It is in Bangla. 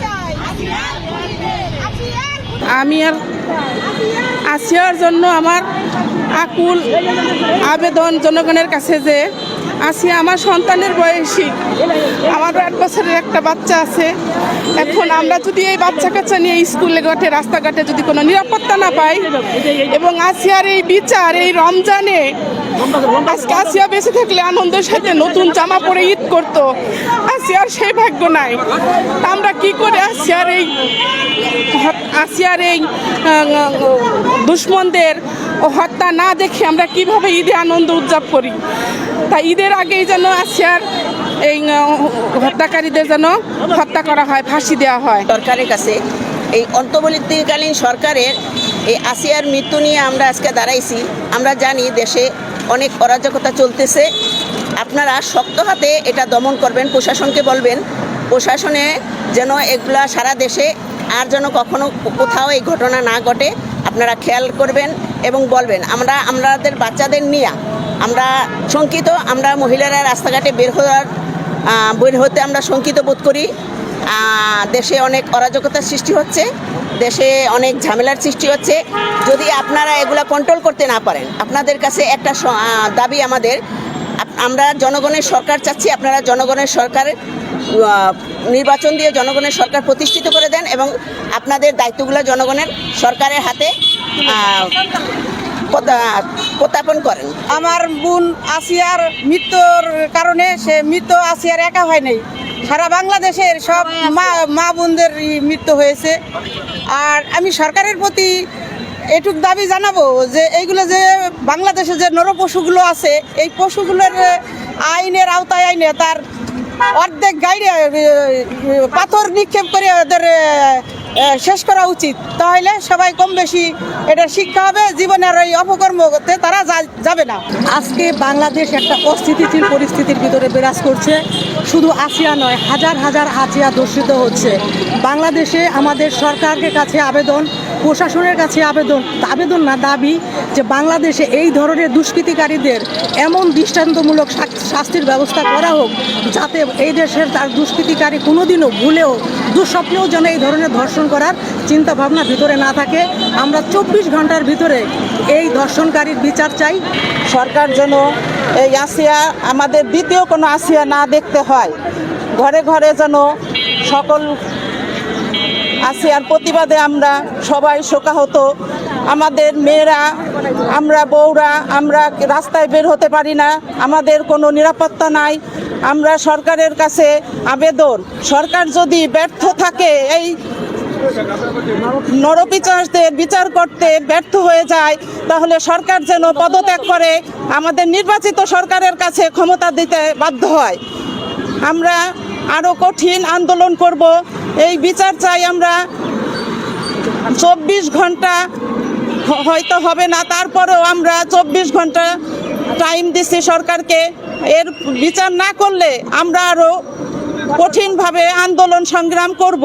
চাই আমি আর আসিয়ার জন্য আমার আকুল আবেদন জনগণের কাছে যে আসিয়া আমার সন্তানের বয়সী। আমার আট বছরের একটা বাচ্চা আছে। এখন আমরা যদি এই বাচ্চা কাচ্চা নিয়ে স্কুলে ঘাটে, রাস্তাঘাটে যদি কোনো নিরাপত্তা না পাই, এবং আসিয়ার এই বিচার, এই রমজানে আজকে আসিয়া বেঁচে থাকলে আনন্দের সাথে নতুন জামা পরে ঈদ করতো। আসিয়ার সেই ভাগ্য নাই। তা আমরা কি করে আসিয়ার এই আসিয়ার এই দুশ্মনদের হত্যা না দেখে আমরা কীভাবে ঈদে আনন্দ উদযাপন করি? তাই ঈদের আগেই যেন আসিয়ার এই হত্যাকারীদের যেন হত্যা করা হয়, ফাঁসি দেওয়া হয়। সরকারের কাছে, এই অন্তর্বর্তীকালীন সরকারের এই আসিয়ার মৃত্যু নিয়ে আমরা আজকে দাঁড়াইছি। আমরা জানি দেশে অনেক অরাজকতা চলতেছে। আপনারা শক্ত হাতে এটা দমন করবেন, প্রশাসনকে বলবেন। প্রশাসনে যেন এগুলা সারা দেশে আর যেন কখনো কোথাও এই ঘটনা না ঘটে, আপনারা খেয়াল করবেন এবং বলবেন, আমরা, আমাদের বাচ্চাদের নিয়ে, আমরা শঙ্কিত, আমরা মহিলারা রাস্তাঘাটে বের হওয়ার বের হতে আমরা শঙ্কিত বোধ করি। দেশে অনেক অরাজকতার সৃষ্টি হচ্ছে, দেশে অনেক ঝামেলার সৃষ্টি হচ্ছে। যদি আপনারা এগুলা কন্ট্রোল করতে না পারেন, আপনাদের কাছে একটা দাবি আমাদের আমরা জনগণের সরকার চাচ্ছি, আপনারা জনগণের সরকার নির্বাচন দিয়ে জনগণের সরকার প্রতিষ্ঠিত করে দেন এবং আপনাদের দায়িত্বগুলো জনগণের সরকারের হাতে প্রত্যাপন করেন। আমার বোন আসিয়ার মৃত্যুর কারণে সে মৃত্যু আসিয়ার একা হয় নাই। সারা বাংলাদেশের সব মা মা বোনদের মৃত্যু হয়েছে। আর আমি সরকারের প্রতি এটুক দাবি জানাব যে এইগুলো যে বাংলাদেশে যে নর পশুগুলো আছে, এই পশুগুলোর আইনের আওতায় আইনে তার অর্ধেক গাইডে পাথর নিক্ষেপ করে ওদের শেষ করা উচিত। তাহলে সবাই কম বেশি এটা শিক্ষা হবে জীবনের ওই অপকর্ম করতে তারা যাবে না। আজকে বাংলাদেশ একটা অস্থিতিশীল পরিস্থিতির ভিতরে বিরাজ করছে। শুধু আসিয়া নয়, হাজার হাজার আসিয়া দর্শিত হচ্ছে। বাংলাদেশে আমাদের সরকারের কাছে আবেদন প্রশাসনের কাছে আবেদন আবেদন না, দাবি যে বাংলাদেশে এই ধরনের দুষ্কৃতিকারীদের এমন দৃষ্টান্তমূলক শাস্তির ব্যবস্থা করা হোক যাতে এই দেশের তার দুষ্কৃতিকারী কোনোদিনও ভুলেও, দুঃস্বপ্নেও যেন এই ধরনের ধর্ষণ করার চিন্তা ভাবনা ভিতরে না থাকে। আমরা চব্বিশ ঘণ্টার ভিতরে এই ধর্ষণকারীর বিচার চাই। সরকার যেন এই আসিয়া, আমাদের দ্বিতীয় কোনো আসিয়া না দেখতে হয়। ঘরে ঘরে যেন সকল আসিয়ার প্রতিবাদে আমরা সবাই শোকাহত। আমাদের মেয়েরা, আমরা বউরা, আমরা রাস্তায় বের হতে পারি না। আমাদের কোনো নিরাপত্তা নাই। আমরা সরকারের কাছে আবেদন। সরকার যদি ব্যর্থ থাকে, এই নরপিচারদের বিচার করতে ব্যর্থ হয়ে যায়, তাহলে সরকার যেন পদত্যাগ করে, আমাদের নির্বাচিত সরকারের কাছে ক্ষমতা দিতে বাধ্য হয়। আমরা আরও কঠিন আন্দোলন করব। এই বিচার চাই আমরা। চব্বিশ ঘণ্টা হয়তো হবে না, তারপরেও আমরা চব্বিশ ঘণ্টা টাইম দিচ্ছি সরকারকে। এর বিচার না করলে আমরা আরও কঠিনভাবে আন্দোলন সংগ্রাম করব।